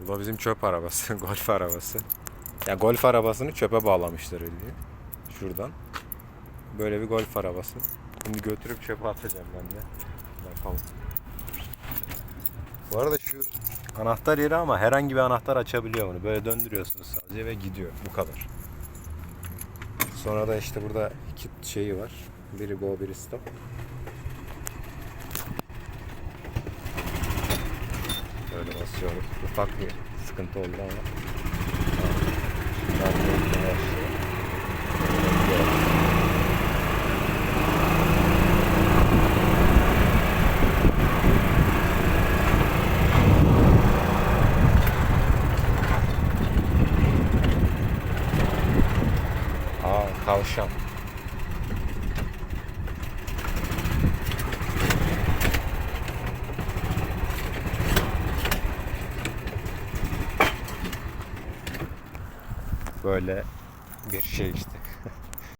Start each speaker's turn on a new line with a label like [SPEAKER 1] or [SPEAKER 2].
[SPEAKER 1] Bu da bizim çöp arabası, golf arabası. Ya golf arabasını çöpe bağlamışlar öyle. Şuradan. Böyle bir golf arabası. Şimdi götürüp çöpe atacağım ben de. Bakalım. Bu arada şu anahtar yeri ama herhangi bir anahtar açabiliyor bunu. Böyle döndürüyorsunuz sadece ve gidiyor. Bu kadar. Sonra da işte burada iki şeyi var. Biri go, biri stop. Böyle basıyoruz. Ufak bir sıkıntı oldu ama. Tamam. Ben de başlıyor. Böyle bir şey işte.